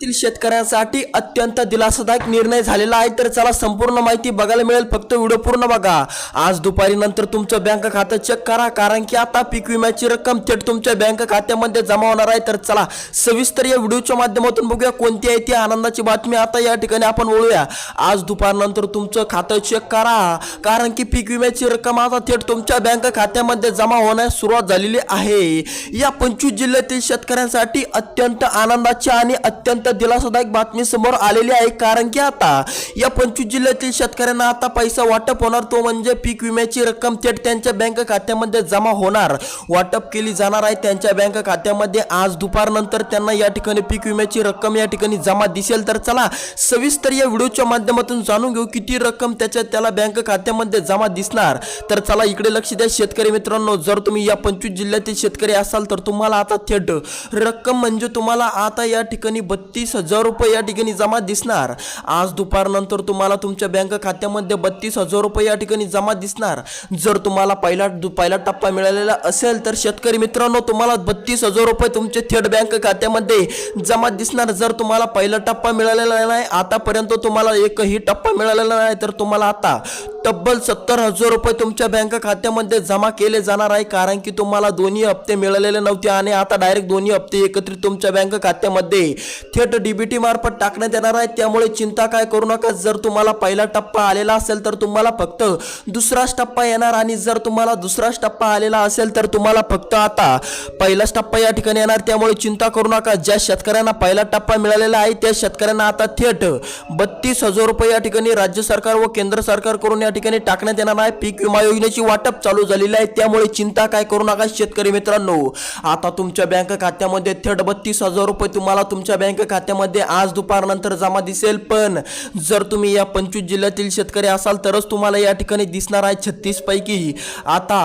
जिल्ह्यातील शेतकऱ्यांसाठी अत्यंत दिलासादायक निर्णय झालेला आहे. तर चला संपूर्ण माहिती बघायला मिळेल. फक्त व्हिडिओ पूर्ण बघा. आज दुपारी नंतर तुमचं बँक खातं चेक करा. कारण की आता पीक विम्याची रक्कम थेट तुमच्या बँक खात्यामध्ये जमा होणार आहे. तर चला सविस्तर या व्हिडिओच्या माध्यमातून बघूया कोणती आहे ती आनंदाची बातमी. आता या ठिकाणी आपण ओळूया आज दुपारनंतर तुमचं खातं चेक करा. कारण की पीक विम्याची रक्कम आता थेट तुमच्या बँक खात्यामध्ये जमा होण्यास सुरुवात झालेली आहे. या पंचवीस जिल्ह्यातील शेतकऱ्यांसाठी अत्यंत आनंदाची आणि अत्यंत दिलासादायक बातमी समोर आलेली आहे. कारण की आता या पंचवीस जिल्ह्यातील शेतकऱ्यांना आता पैसा वाटप होणार. तो म्हणजे पीक विम्याची रक्कम थेट त्यांच्या बँक खात्यामध्ये जमा होणार. वाटप केली जाणार आहे त्यांच्या बँक खात्यामध्ये. आज दुपारनंतर त्यांना या ठिकाणी पीक विम्याची रक्कम या ठिकाणी जमा दिसेल. तर चला सविस्तर या व्हिडिओच्या माध्यमातून जाणून घेऊ किती रक्कम त्याच्या त्याला बँक खात्यामध्ये जमा दिसणार. तर चला इकडे लक्ष द्या शेतकरी मित्रांनो. जर तुम्ही या पंचवीस जिल्ह्यातील शेतकरी असाल तर तुम्हाला आता थेट रक्कम म्हणजे तुम्हाला आता या ठिकाणी बत्तीस हजार रुपये या ठिकाणी जमा दिसणार. आज दुपारनंतर तुम्हाला तुमच्या बँक खात्यामध्ये बत्तीस हजार रुपये या ठिकाणी जमा दिसणार. जर तुम्हाला पहिला पहिला टप्पा मिळालेला असेल तर शेतकरी मित्रांनो तुम्हाला बत्तीस हजार रुपये तुमचे थेट बँक खात्यामध्ये जमा दिसणार. जर तुम्हाला पहिला टप्पा मिळालेला नाही आतापर्यंत तुम्हाला एकही टप्पा मिळालेला नाही तर तुम्हाला आता तब्बल सत्तर हजार रुपये तुमच्या बँक खात्यामध्ये जमा केले जाणार आहे. कारण की तुम्हाला दोन्ही हप्ते मिळालेले नव्हते आणि आता डायरेक्ट दोन्ही हप्ते एकत्रित तुमच्या बँक खात्यामध्ये थेट डीबीटी मार्फत टाकण्यात येणार आहे. त्यामुळे चिंता काय करू नका. जर तुम्हाला पहिला टप्पा आलेला असेल तर तुम्हाला फक्त दुसराच टप्पा येणार आणि जर तुम्हाला दुसराच टप्पा आलेला असेल तर तुम्हाला फक्त आता पहिलाच टप्पा या ठिकाणी येणार. त्यामुळे चिंता करू नका. ज्या शेतकऱ्यांना पहिला टप्पा मिळालेला आहे त्या शेतकऱ्यांना आता थेट बत्तीस हजार रुपये या ठिकाणी राज्य सरकार व केंद्र सरकारकडून या ठिकाणी टाकण्यात येणार आहे. पीक विमा योजनेची वाटप चालू झालेली आहे. त्यामुळे चिंता काय करू नका शेतकरी मित्रांनो. आता तुमच्या बँक खात्यामध्ये थेट बत्तीस हजार रुपये तुम्हाला तुमच्या बँक खात्यामध्ये आज दुपारनंतर जमा दिसेल पण जर तुम्ही या पंचवीस जिल्ह्यातील शेतकरी असाल तरच तुम्हाला या ठिकाणी दिसणार आहे छत्तीस पैकी आता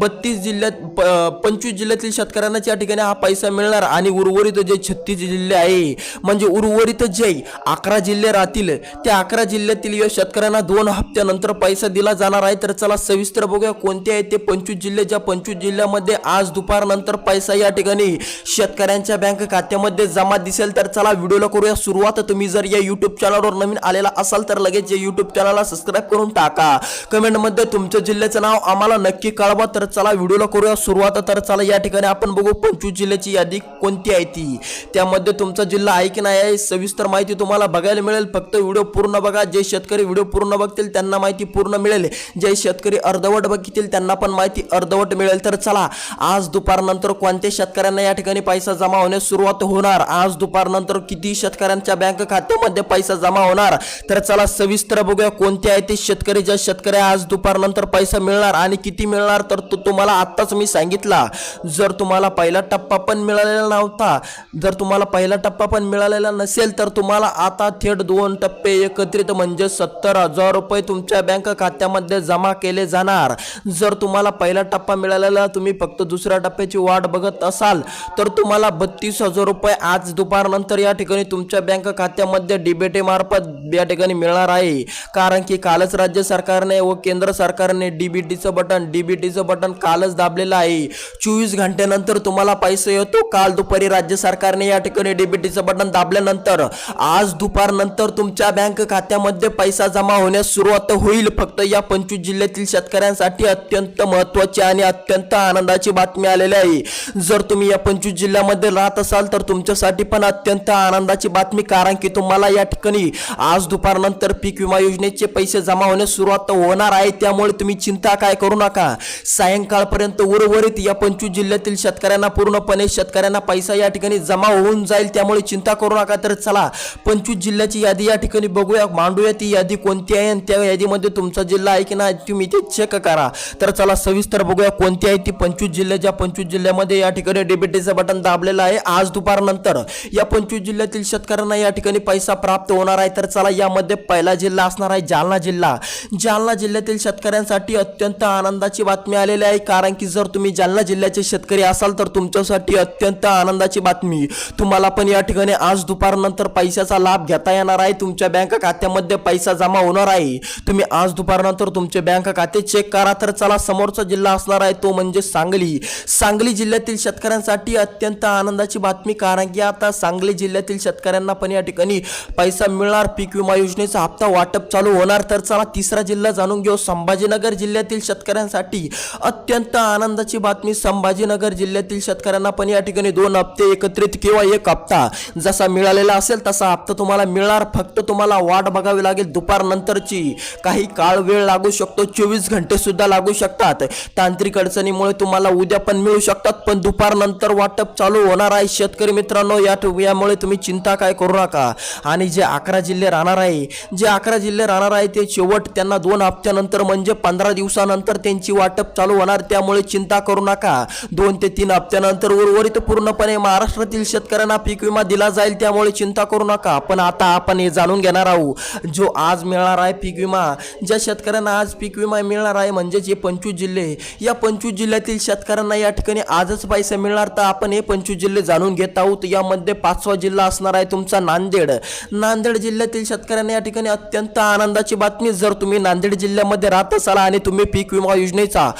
बत्तीस जिल्ह्यात प- पंचवीस जिल्ह्यातील शेतकऱ्यांनाच या ठिकाणी हा पैसा मिळणार आणि उर्वरित जे छत्तीस जिल्हे आहे म्हणजे उर्वरित जे अकरा जिल्हे राहतील त्या अकरा जिल्ह्यातील या शेतकऱ्यांना दोन हप्त्यानंतर पैसा दिला जाणार आहे. तर चला सविस्तर बघूया कोणते आहेत ते पंचवीस जिल्हे ज्या पंचवीस जिल्ह्यामध्ये आज दुपारनंतर पैसा या ठिकाणी शेतकऱ्यांच्या बँक खात्यामध्ये जमा दिसेल. तर चला व्हिडिओला करूया सुरुवात. तुम्ही जर या युट्यूब चॅनलवर नवीन आलेला असाल तर लगेच या युट्यूब चॅनलला सबस्क्राईब करून टाका. कमेंटमध्ये तुमच्या जिल्ह्याचं नाव आम्हाला नक्की कळवा. तर चला व्हिडिओला करूया सुरुवात. तर चला या ठिकाणी आपण बघू पंचवीस जिल्ह्याची यादी कोणती आहे ती. त्यामध्ये तुमचा जिल्हा आहे की नाही आहे सविस्तर माहिती तुम्हाला बघायला मिळेल. फक्त व्हिडिओ पूर्ण बघा. जे शेतकरी व्हिडिओ पूर्ण बघतील त्यांना माहिती पूर्ण मिळेल. जे शेतकरी अर्धवट बघतील त्यांना पण माहिती अर्धवट मिळेल. तर चला आज दुपारनंतर कोणत्या शेतकऱ्यांना या ठिकाणी पैसा जमा होण्यास सुरुवात होणार? आज दुपारनंतर किती शेतकऱ्यांच्या बँक खात्यामध्ये पैसा जमा होणार? तर चला सविस्तर बघूया कोणते आहे ते शेतकरी. ज्या शेतकऱ्या आज दुपारनंतर पैसा मिळणार आणि किती मिळणार तर तो तुम्हाला आत्ताच मी सांगितला. जर तुम्हाला पहिला टप्पा पण मिळालेला नव्हता जर तुम्हाला पहिला टप्पा पण मिळालेला नसेल तर तुम्हाला आता थेट दोन टप्पे एकत्रित म्हणजे सत्तर हजार रुपये तुमच्या बँक खात्यामध्ये जमा केले जाणार. जर तुम्हाला पहिला टप्पा मिळालेला तुम्ही फक्त दुसऱ्या टप्प्याची वाट बघत असाल तर तुम्हाला बत्तीस हजार रुपये आज दुपारनंतर या या ठिकाणी तुमच्या बँक खात्यामध्ये डीबीटी मार्फत या ठिकाणी मिळणार आहे. कारण की कालच राज्य सरकारने व केंद्र सरकारने डीबीटीचं बटन डीबीटीचं बटन कालच दाबलेलं आहे. चोवीस घंट्यानंतर तुम्हाला पैसे येतो. काल दुपारी राज्य सरकारने या ठिकाणी डीबीटीचं बटन दाबल्यानंतर आज दुपारनंतर तुमच्या बँक खात्यामध्ये पैसा जमा होण्यास सुरुवात होईल. फक्त या पंचवीस जिल्ह्यातील शेतकऱ्यांसाठी अत्यंत महत्वाची आणि अत्यंत आनंदाची बातमी आलेली आहे. जर तुम्ही या पंचवीस जिल्ह्यामध्ये राहत असाल तर तुमच्यासाठी पण अत्यंत आनंदाची बातमी कारण की तुम्हाला या ठिकाणी आज दुपारनंतर पीक विमा योजनेचे पैसे जमा होण्यास सुरुवात होणार आहे. त्यामुळे तुम्ही चिंता काय करू नका. सायंकाळपर्यंत उर्वरित या पंचवीस जिल्ह्यातील शेतकऱ्यांना पूर्णपणे शेतकऱ्यांना पैसा या ठिकाणी जमा होऊन जाईल. त्यामुळे चिंता करू नका. तर चला पंचवीस जिल्ह्याची यादी या ठिकाणी बघूया. मांडूया ती यादी कोणती आहे आणि त्या यादीमध्ये तुमचा जिल्हा आहे की नाही तुम्ही ते चेक करा. तर चला सविस्तर बघूया कोणती आहे ती पंचवीस जिल्ह्याच्या पंचवीस जिल्ह्यामध्ये या ठिकाणी डेबिटीचं बटन दाबलेलं आहे. आज दुपारनंतर या पंचवीस जिल्ह्यातील शेतकऱ्यांना या ठिकाणी पैसा प्राप्त होणार आहे. तर चला यामध्ये पहिला जिल्हा असणार आहे जालना जिल्हा. जालना जिल्ह्यातील शेतकऱ्यांसाठी अत्यंत आनंदाची बातमी आलेली आहे. कारण की जर तुम्ही जालना जिल्ह्याचे शेतकरी असाल तर तुमच्यासाठी अत्यंत आनंदाची बातमी. तुम्हाला पण या ठिकाणी आज दुपारनंतर पैशाचा लाभ घेता येणार आहे. तुमच्या बँक खात्यामध्ये पैसा जमा होणार आहे. तुम्ही आज दुपारनंतर तुमचे बँक खाते चेक करा. तर चला समोरचा जिल्हा असणार आहे तो म्हणजे सांगली. सांगली जिल्ह्यातील शेतकऱ्यांसाठी अत्यंत आनंदाची बातमी. कारण की आता सांगली जिल्ह्यात जिल्ह्यातील शेतकऱ्यांना पण या ठिकाणी पैसा मिळणार. पीक विमा योजनेचा हप्ता वाटप चालू होणार. तर चला तिसरा जिल्हा जाणून घेऊ. संभाजीनगर जिल्ह्यातील शेतकऱ्यांसाठी अत्यंत आनंदाची बातमी. संभाजीनगर जिल्ह्यातील शेतकऱ्यांना पण या ठिकाणी दोन हप्ते एकत्रित किंवा एक हप्ता जसा मिळालेला असेल तसा हप्ता तुम्हाला मिळणार. फक्त तुम्हाला वाट बघावी लागेल. दुपारनंतरची काही काळ वेळ लागू शकतो. चोवीस घंटे सुद्धा लागू शकतात. तांत्रिक अडचणीमुळे तुम्हाला उद्या पण मिळू शकतात. पण दुपार नंतर वाटप चालू होणार आहे. शेतकरी मित्रांनो या यामुळे तुम्ही चिंता काय करू नका. आणि जे अकरा जिल्हे राहणार आहे जे अकरा जिल्हे राहणार आहे ते शेवट त्यांना दोन हप्त्यानंतर म्हणजे पंधरा दिवसानंतर त्यांची वाटप चालू होणार त्यामुळे चिंता करू नका. दोन ते तीन हप्त्यानंतर उर्वरित पूर्णपणे महाराष्ट्रातील शेतकऱ्यांना पीक विमा दिला जाईल त्यामुळे चिंता करू नका. पण आता आपण हे जाणून घेणार आहोत जो आज मिळणार आहे पीक विमा. ज्या शेतकऱ्यांना आज पीक विमा मिळणार आहे म्हणजे जे पंचवीस जिल्हे या पंचवीस जिल्ह्यातील शेतकऱ्यांना या ठिकाणी आजच पैसे मिळणार. तर आपण हे पंचवीस जिल्हे जाणून घेत आहोत. यामध्ये पाचवा जिल्हा असणार आहे तुमचा नांदेड. नांदेड जिल्ह्यातील शेतकऱ्यांना या ठिकाणी अत्यंत आनंदाची बातमी जर तुम्ही नांदेड जिल्ह्यामध्ये राहत असाल आणि तुम्ही पीक विमा योजनेचा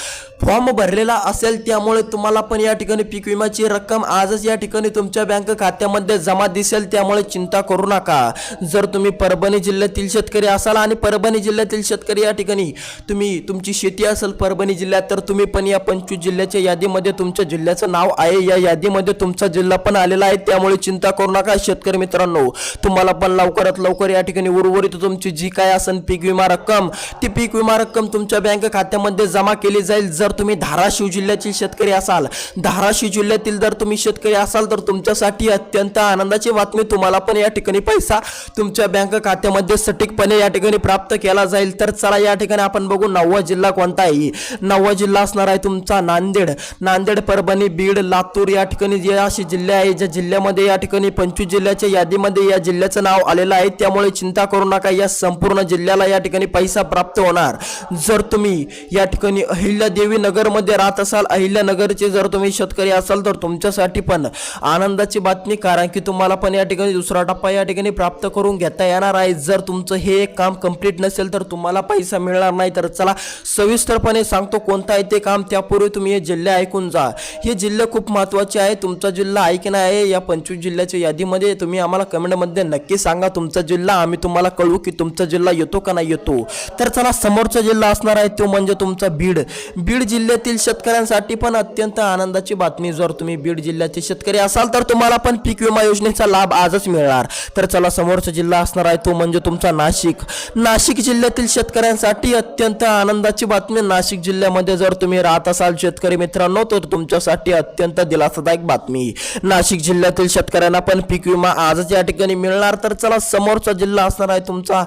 फॉर्म भरलेला असेल त्यामुळे तुम्हाला पण या ठिकाणी पीक विम्याची रक्कम आजच या ठिकाणी तुमच्या बँक खात्यामध्ये जमा दिसेल त्यामुळे चिंता करू नका. जर तुम्ही परभणी जिल्ह्यातील शेतकरी असाल आणि परभणी जिल्ह्यातील शेतकरी या ठिकाणी तुम्ही तुमची शेती असेल परभणी जिल्ह्यात तर तुम्ही पण या पंचवीस जिल्ह्याच्या यादीमध्ये तुमच्या जिल्ह्याचं नाव आहे. या यादीमध्ये तुमचा जिल्हा पण आलेला आहे त्यामुळे चिंता करू नका. शेतकरी मित्रांनो तुम्हाला पण लवकरात लवकर या ठिकाणी उर्वरित तुमची जी काय असेल पीक विमा रक्कम ती पीक विमा रक्कम तुमच्या बँक खात्यामध्ये जमा केली जाईल. जर तुम्ही धाराशिव जिल्ह्यातील शेतकरी असाल धाराशिव जिल्ह्यातील जर तुम्ही शेतकरी असाल तर तुमच्यासाठी अत्यंत आनंदाची बातमी तुम्हाला पण या ठिकाणी पैसा तुमच्या बँक खात्यामध्ये सटीकपणे या ठिकाणी प्राप्त केला जाईल. तर चला या ठिकाणी आपण बघू नववा जिल्हा कोणता आहे. नववा जिल्हा असणार आहे तुमचा नांदेड. नांदेड परभणी बीड लातूर या ठिकाणी जे असे जिल्हे आहे ज्या जिल्ह्यामध्ये या ठिकाणी पंचवीस जिल्ह्याच्या यादीमध्ये या जिल्ह्याचं नाव आलेलं आहे. त्यामुळे चिंता करू नका या संपूर्ण जिल्ह्याला या ठिकाणी पैसा प्राप्त होणार. जर तुम्ही या ठिकाणी अहिल्यादेवी नगरमध्ये राहत असाल अहिल्यानगरचे जर तुम्ही शेतकरी असाल तर तुमच्यासाठी पण आनंदाची बातमी कारण की तुम्हाला पण या ठिकाणी दुसरा टप्पा या ठिकाणी प्राप्त करून घेता येणार आहे. जर तुमचं हे काम कंप्लीट नसेल तर तुम्हाला पैसा मिळणार नाही. तर चला सविस्तरपणे सांगतो कोणता आहे ते काम. त्यापूर्वी तुम्ही हे जिल्हे ऐकून जा. हे जिल्हे खूप महत्त्वाचे आहे. तुमचा जिल्हा आहे की नाही आहे या पंचवीस जिल्ह्याच्या यादी यादीमध्ये तुम्ही आम्हाला कमेंटमध्ये नक्की सांगा तुमचा जिल्हा आम्ही तुम्हाला कळवू की तुमचा जिल्हा येतो का नाही येतो. तर चला समोरचा जिल्हा असणार आहे तो म्हणजे तुमचा बीड. बीड जिल्ह्यातील शेतकऱ्यांसाठी पण अत्यंत आनंदाची बातमी. जर तुम्ही बीड जिल्ह्याचे शेतकरी असाल तर तुम्हाला पण पीक विमा योजनेचा लाभ आजच मिळणार. तर चला समोरचा जिल्हा असणार आहे तो म्हणजे तुमचा नाशिक. नाशिक जिल्ह्यातील शेतकऱ्यांसाठी अत्यंत आनंदाची बातमी. नाशिक जिल्ह्यामध्ये जर तुम्ही राहत असाल शेतकरी मित्रांनो तर तुमच्यासाठी अत्यंत दिलासादायक बातमी. नाशिक जिल्ह्यातील शेतकऱ्यांना पण पीक विमा आजच या ठिकाणी मिळणार. तर चला समोरचा जिल्हा असणार आहे तुमचा.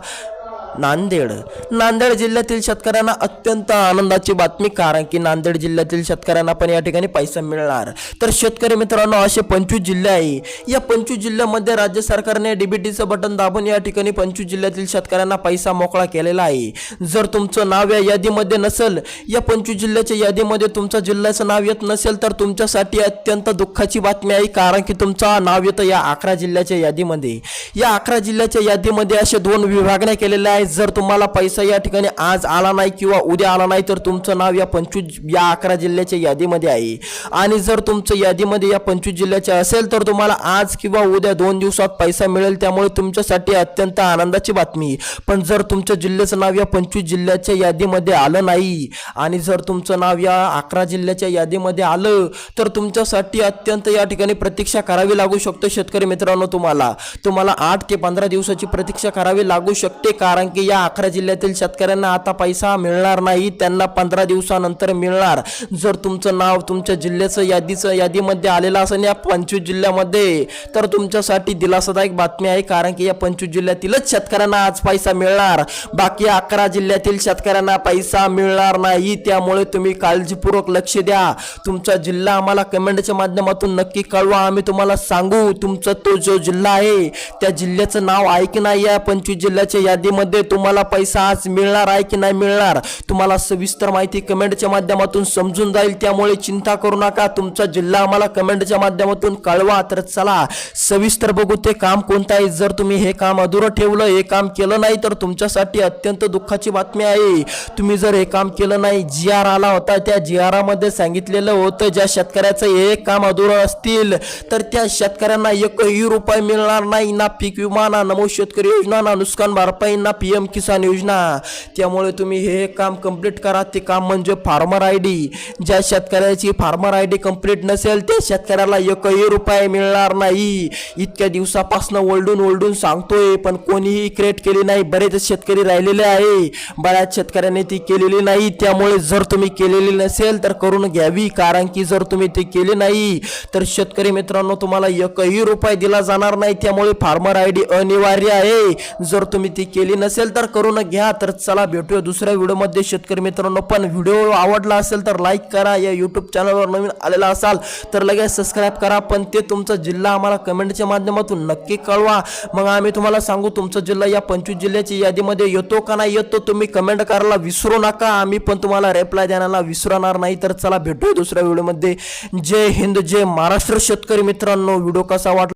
नांदेड. नांदेड जिल्ह्यातील शेतकऱ्यांना अत्यंत आनंदाची बातमी कारण की नांदेड जिल्ह्यातील शेतकऱ्यांना पण या ठिकाणी पैसा मिळणार. तर शेतकरी मित्रांनो असे पंचवीस जिल्हे आहे. या पंचवीस जिल्ह्यामध्ये राज्य सरकारने डीबीटीचं बटन दाबून या ठिकाणी पंचवीस जिल्ह्यातील शेतकऱ्यांना पैसा मोकळा केलेला आहे. जर तुमचं नाव या यादीमध्ये नसेल या पंचवीस जिल्ह्याच्या यादीमध्ये तुमचं जिल्ह्याचं नाव येत नसेल तर तुमच्यासाठी अत्यंत दुःखाची बातमी आहे कारण की तुमचं नाव येतं या अकरा जिल्ह्याच्या यादीमध्ये. या अकरा जिल्ह्याच्या यादीमध्ये असे दोन विभागण्या केलेल्या आहेत. जर तुम्हाला पैसा या ठिकाणी आज आला नाही किंवा उद्या आला नाही तर तुमचं नाव या पंचवीस या अकरा जिल्ह्याच्या यादीमध्ये आहे. आणि जर तुमचं यादीमध्ये या पंचवीस जिल्ह्याचे असेल तर तुम्हाला आज किंवा उद्या दोन दिवसात पैसा मिळेल. त्यामुळे तुमच्यासाठी अत्यंत आनंदाची बातमी. पण जर तुमच्या जिल्ह्याचं नाव या पंचवीस जिल्ह्याच्या यादीमध्ये आलं नाही आणि जर तुमचं नाव या अकरा जिल्ह्याच्या यादीमध्ये आलं तर तुमच्यासाठी अत्यंत या ठिकाणी प्रतीक्षा करावी लागू शकते शेतकरी मित्रांनो तुम्हाला. तुम्हाला आठ ते पंधरा दिवसाची प्रतीक्षा करावी लागू शकते कारण की या अकरा जिल्ह्यातील शेतकऱ्यांना आता पैसा मिळणार नाही त्यांना पंधरा दिवसानंतर मिळणार. जर तुमचं नाव तुमच्या जिल्ह्याचं यादीचं यादीमध्ये आलेलं असेल या पंचवीस जिल्ह्यामध्ये तर तुमच्यासाठी दिलासादायक बातमी आहे कारण की या पंचवीस जिल्ह्यातीलच शेतकऱ्यांना आज पैसा मिळणार. बाकी अकरा जिल्ह्यातील शेतकऱ्यांना पैसा मिळणार नाही त्यामुळे तुम्ही काळजीपूर्वक लक्ष द्या. तुमचा जिल्हा आम्हाला कमेंटच्या माध्यमातून नक्की कळवा. आम्ही तुम्हाला सांगू तुमचा तो जो जिल्हा आहे त्या जिल्ह्याचं नाव आहे की नाही या पंचवीस जिल्ह्याच्या यादीमध्ये? तुम्हाला पैसा आज मिळणार आहे की नाही मिळणार? तुम्हाला सविस्तर माहिती कमेंटच्या माध्यमातून समजून जाईल. त्यामुळे चिंता करू नका. तुमचा जिल्हा आम्हाला कमेंटच्या माध्यमातून कळवा. तर चला सविस्तर बघू ते काम कोणतं आहे. जर तुम्ही हे काम अधुरं ठेवलं हे काम केलं नाही तर तुमच्यासाठी अत्यंत दुःखाची बातमी आहे. तुम्ही जर हे काम केलं नाही जी आर आला होता त्या जी मध्ये सांगितलेलं होतं ज्या शेतकऱ्याचं हे काम अधुरं असतील तर त्या शेतकऱ्यांना एकही रुपये मिळणार नाही. ना पीक विमा ना नमो शेतकरी योजना ना नुकसान भरपाई ना पी एम किसान योजना. त्यामुळे तुम्ही हे काम कंप्लीट करा. ते काम म्हणजे फार्मर आय डी ज्या शेतकऱ्याची फार्मर आय डी कंप्लीट नसेल त्या शेतकऱ्याला एकही रुपये मिळणार नाही. इतक्या दिवसापासून ओलडून ओलडून सांगतोय पण कोणीही क्रिएट केली नाही. बरेच शेतकरी राहिलेले आहे. बऱ्याच शेतकऱ्यांनी ती केलेली नाही. त्यामुळे जर तुम्ही केलेली नसेल तर करून घ्यावी. कारण की जर तुम्ही ते केले नाही तर शेतकरी मित्रांनो तुम्हाला एकही रुपये दिला जाणार नाही. त्यामुळे फार्मर आय डी अनिवार्य आहे. जर तुम्ही ती केली नसेल नसेल तर करून घ्या. तर चला भेटूया दुसऱ्या व्हिडिओमध्ये. शेतकरी मित्रांनो पण व्हिडिओ आवडला असेल तर लाईक करा. या यूट्यूब चॅनलवर नवीन आलेला असाल तर लगेच सबस्क्राईब करा. पण ते तुमचा जिल्हा आम्हाला कमेंटच्या माध्यमातून नक्की कळवा. मग आम्ही तुम्हाला सांगू तुमचा जिल्हा या पंचवीस जिल्ह्याची यादीमध्ये येतो का नाही येतो तुम्ही कमेंट करायला विसरू नका. आम्ही पण तुम्हाला रिप्लाय देण्याला विसरणार नाही. तर चला भेटूया दुसऱ्या व्हिडिओमध्ये. जय हिंद जय महाराष्ट्र. शेतकरी मित्रांनो व्हिडिओ कसा वाटला?